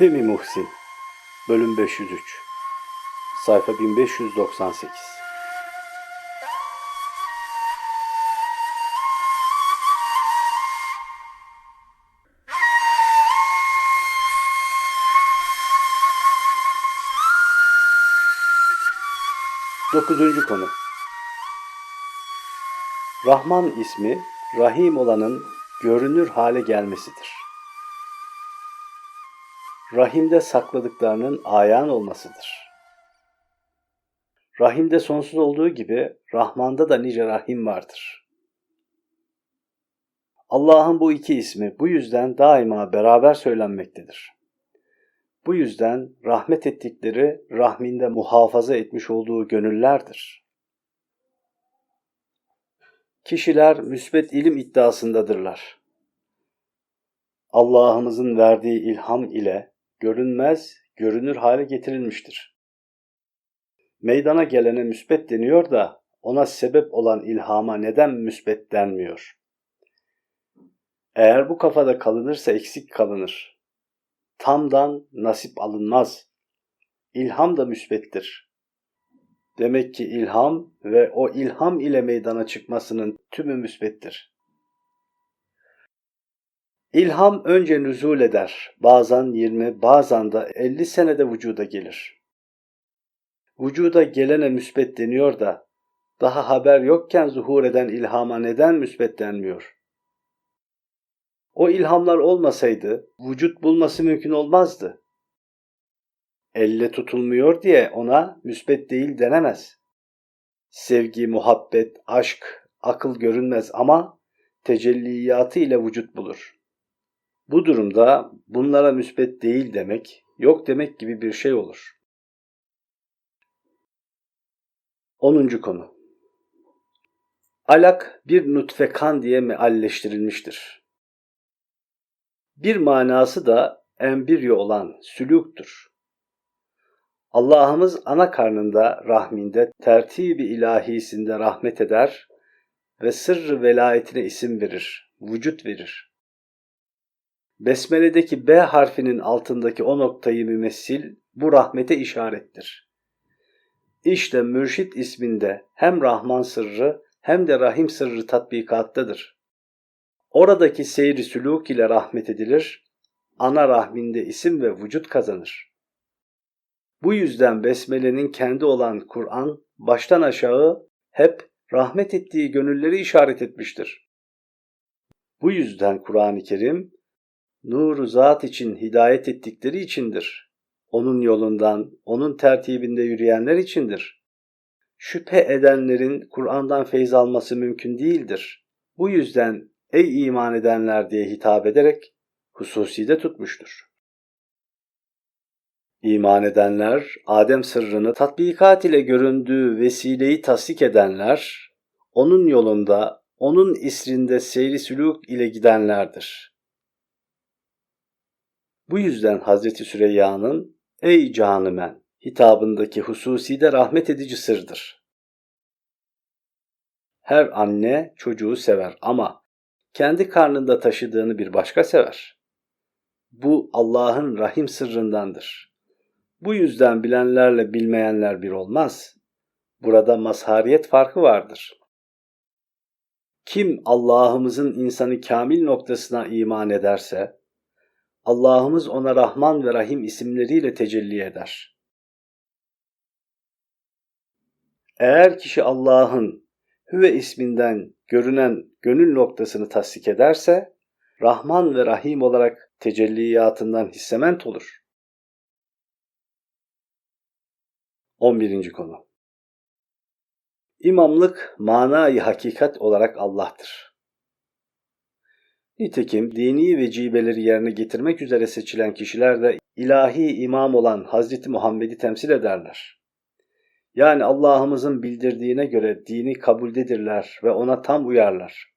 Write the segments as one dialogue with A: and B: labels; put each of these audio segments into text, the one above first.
A: Femi Muhsin Bölüm 503 Sayfa 1598 Dokuzuncu konu Rahman ismi Rahim olanın görünür hale gelmesidir. Rahimde sakladıklarının ayan olmasıdır. Rahimde sonsuz olduğu gibi Rahman'da da nice rahim vardır. Allah'ın bu iki ismi bu yüzden daima beraber söylenmektedir. Bu yüzden rahmet ettikleri rahminde muhafaza etmiş olduğu gönüllerdir. Kişiler müsbet ilim iddiasındadırlar. Allah'ımızın verdiği ilham ile görünmez, görünür hale getirilmiştir. Meydana gelene müsbet deniyor da ona sebep olan ilhama neden müsbet denmiyor? Eğer bu kafada kalınırsa eksik kalınır. Tamdan nasip alınmaz. İlham da müsbettir. Demek ki ilham ve o ilham ile meydana çıkmasının tümü müsbettir. İlham önce nüzul eder. Bazen 20, bazen de 50 senede vücuda gelir. Vücuda gelene müsbet deniyor da daha haber yokken zuhur eden ilhama neden müsbet denmiyor? O ilhamlar olmasaydı vücut bulması mümkün olmazdı. Elle tutulmuyor diye ona müsbet değil denemez. Sevgi, muhabbet, aşk, akıl görünmez ama tecelliyatı ile vücut bulur. Bu durumda bunlara müsbet değil demek, yok demek gibi bir şey olur. 10. konu Alak bir nutfe kan diye mealleştirilmiştir. Bir manası da embriyo olan sülüktur. Allah'ımız ana karnında rahminde tertibi ilahisinde rahmet eder ve sırrı velayetine isim verir, vücut verir. Besmele'deki B harfinin altındaki o noktayı mümessil bu rahmete işarettir. İşte mürşit isminde hem Rahman sırrı hem de Rahim sırrı tatbikattadır. Oradaki seyri sülûk ile rahmet edilir, ana rahminde isim ve vücut kazanır. Bu yüzden Besmele'nin kendi olan Kur'an baştan aşağı hep rahmet ettiği gönülleri işaret etmiştir. Bu yüzden Kur'an-ı Kerim nuru zat için hidayet ettikleri içindir. Onun yolundan, onun tertibinde yürüyenler içindir. Şüphe edenlerin Kur'an'dan feyz alması mümkün değildir. Bu yüzden ey iman edenler diye hitap ederek hususi de tutmuştur. İman edenler, Adem sırrını tatbikat ile göründüğü vesileyi tasdik edenler, onun yolunda, onun isrinde seyri sülük ile gidenlerdir. Bu yüzden Hazreti Süreyya'nın Ey canımen hitabındaki hususi de rahmet edici sırdır. Her anne çocuğu sever ama kendi karnında taşıdığını bir başka sever. Bu Allah'ın rahim sırrındandır. Bu yüzden bilenlerle bilmeyenler bir olmaz. Burada mazhariyet farkı vardır. Kim Allah'ımızın insanı kamil noktasına iman ederse, Allah'ımız ona Rahman ve Rahim isimleriyle tecelli eder. Eğer kişi Allah'ın Hüve isminden görünen gönül noktasını tasdik ederse, Rahman ve Rahim olarak tecelliyatından hissement olur. 11. konu İmamlık manayı hakikat olarak Allah'tır. Nitekim dini vecibeleri yerine getirmek üzere seçilen kişiler de ilahi imam olan Hazreti Muhammed'i temsil ederler. Yani Allah'ımızın bildirdiğine göre dini kabuldedirler ve ona tam uyarlar.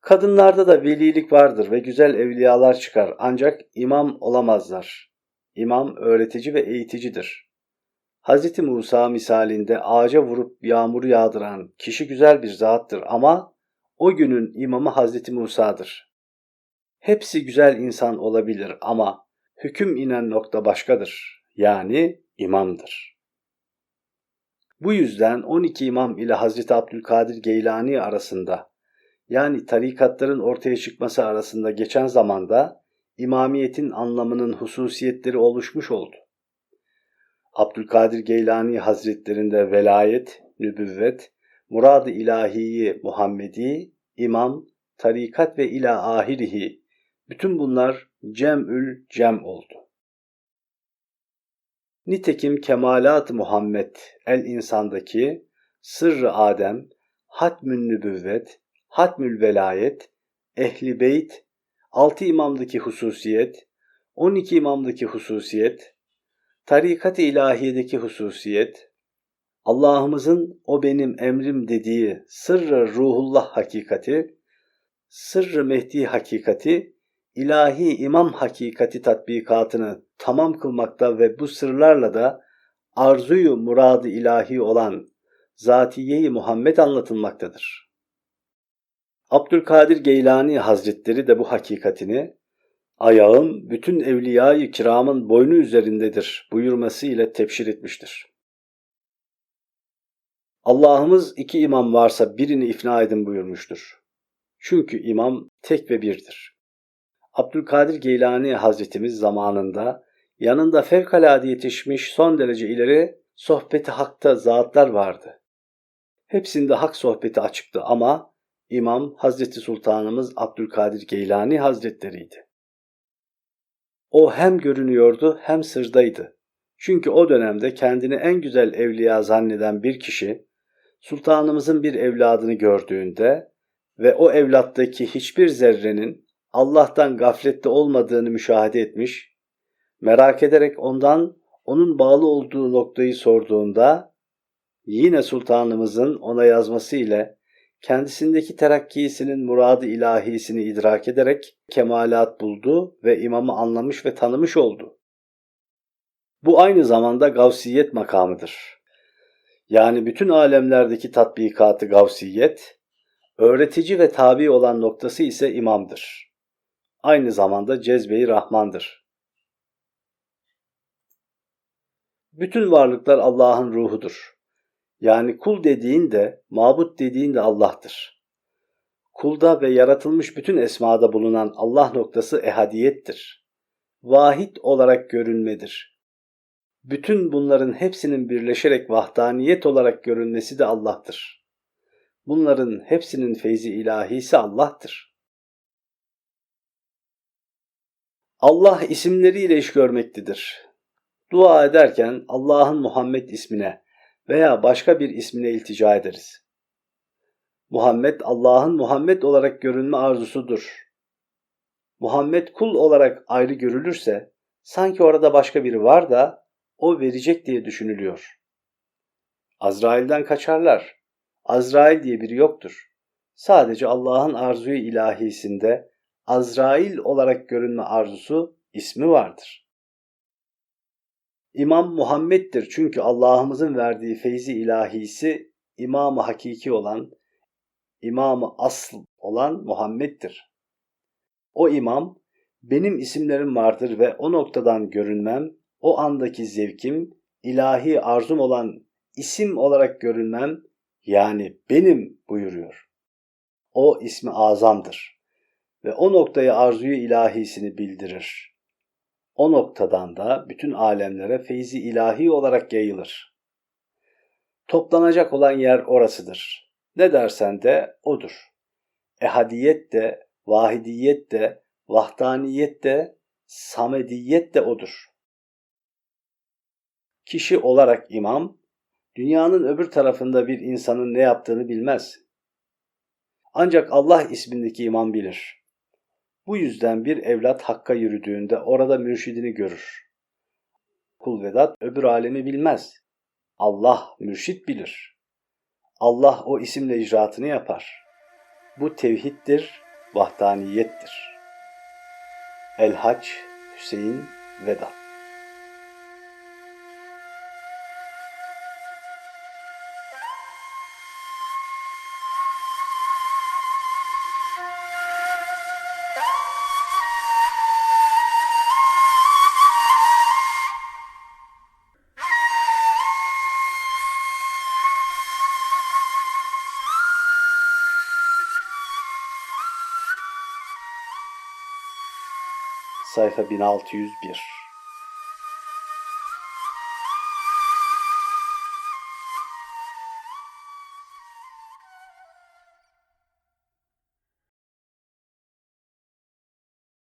A: Kadınlarda da velilik vardır ve güzel evliyalar çıkar ancak imam olamazlar. İmam öğretici ve eğiticidir. Hz. Musa misalinde ağaca vurup yağmuru yağdıran kişi güzel bir zattır ama o günün imamı Hazreti Musa'dır. Hepsi güzel insan olabilir ama hüküm inen nokta başkadır. Yani imamdır. Bu yüzden 12 imam ile Hazreti Abdülkadir Geylani arasında yani tarikatların ortaya çıkması arasında geçen zamanda imamiyetin anlamının hususiyetleri oluşmuş oldu. Abdülkadir Geylani Hazretlerinde velayet, nübüvvet, murad-ı ilahiyi Muhammedi, imam, tarikat ve ila ahirihi bütün bunlar cem'ül cem oldu. Nitekim kemalat Muhammed el insandaki sırrı Adem, hatmün nübüvvet, hatmül velayet, ehli beyt, altı imamdaki hususiyet, on iki imamdaki hususiyet, tarikat-ı ilahiyedeki hususiyet, Allah'ımızın o benim emrim dediği sırrı ruhullah hakikati, sırrı Mehdi hakikati, ilahi imam hakikati tatbikatını tamam kılmakta ve bu sırlarla da arzuyu muradı ilahi olan zatiye-i Muhammed anlatılmaktadır. Abdülkadir Geylani Hazretleri de bu hakikatini ayağım bütün evliyayı kiramın boynu üzerindedir buyurması ile tepşir etmiştir. Allah'ımız iki imam varsa birini ifna edin buyurmuştur. Çünkü imam tek ve birdir. Abdülkadir Geylani Hazretimiz zamanında yanında fevkalade yetişmiş son derece ileri sohbeti hakta zatlar vardı. Hepsinde hak sohbeti açıktı ama İmam Hazreti Sultanımız Abdülkadir Geylani Hazretleriydi. O hem görünüyordu hem sırdaydı. Çünkü o dönemde kendini en güzel evliya zanneden bir kişi sultanımızın bir evladını gördüğünde ve o evlattaki hiçbir zerrenin Allah'tan gaflette olmadığını müşahede etmiş, merak ederek ondan onun bağlı olduğu noktayı sorduğunda yine sultanımızın ona yazması ile kendisindeki terakkisinin muradı ilahisini idrak ederek kemalat buldu ve imamı anlamış ve tanımış oldu. Bu aynı zamanda gavsiyet makamıdır. Yani bütün alemlerdeki tatbikatı gavsiyet, öğretici ve tabi olan noktası ise imamdır. Aynı zamanda cezbe-i Rahmandır. Bütün varlıklar Allah'ın ruhudur. Yani kul dediğin de, mabut dediğin de Allah'tır. Kulda ve yaratılmış bütün esmada bulunan Allah noktası ehadiyettir. Vahid olarak görünmedir. Bütün bunların hepsinin birleşerek vahdaniyet olarak görünmesi de Allah'tır. Bunların hepsinin feyzi ilahisi Allah'tır. Allah isimleriyle iş görmektedir. Dua ederken Allah'ın Muhammed ismine veya başka bir ismine iltica ederiz. Muhammed Allah'ın Muhammed olarak görünme arzusudur. Muhammed kul olarak ayrı görülürse sanki orada başka biri var da o verecek diye düşünülüyor. Azrail'den kaçarlar. Azrail diye biri yoktur. Sadece Allah'ın arzuyu ilahisinde Azrail olarak görünme arzusu ismi vardır. İmam Muhammed'dir çünkü Allah'ımızın verdiği feyzi ilahisi imamı hakiki olan, imamı asl olan Muhammed'dir. O imam, benim isimlerim vardır ve o noktadan görünmem, o andaki zevkim, ilahi arzum olan isim olarak görünmem, yani benim buyuruyor. O ismi azamdır ve o noktaya arzuyu ilahisini bildirir o noktadan da bütün alemlere feyzi ilahi olarak yayılır. Toplanacak olan yer orasıdır. Ne dersen de odur. Ehadiyet de, vahidiyet de, vahdaniyet de, samediyet de odur. Kişi olarak imam, dünyanın öbür tarafında bir insanın ne yaptığını bilmez. Ancak Allah ismindeki imam bilir. Bu yüzden bir evlat hakka yürüdüğünde orada mürşidini görür. Kul vedat öbür alemi bilmez. Allah mürşit bilir. Allah o isimle icraatını yapar. Bu tevhiddir, vahdaniyettir. El Hac Hüseyin Vedat sayfa 1601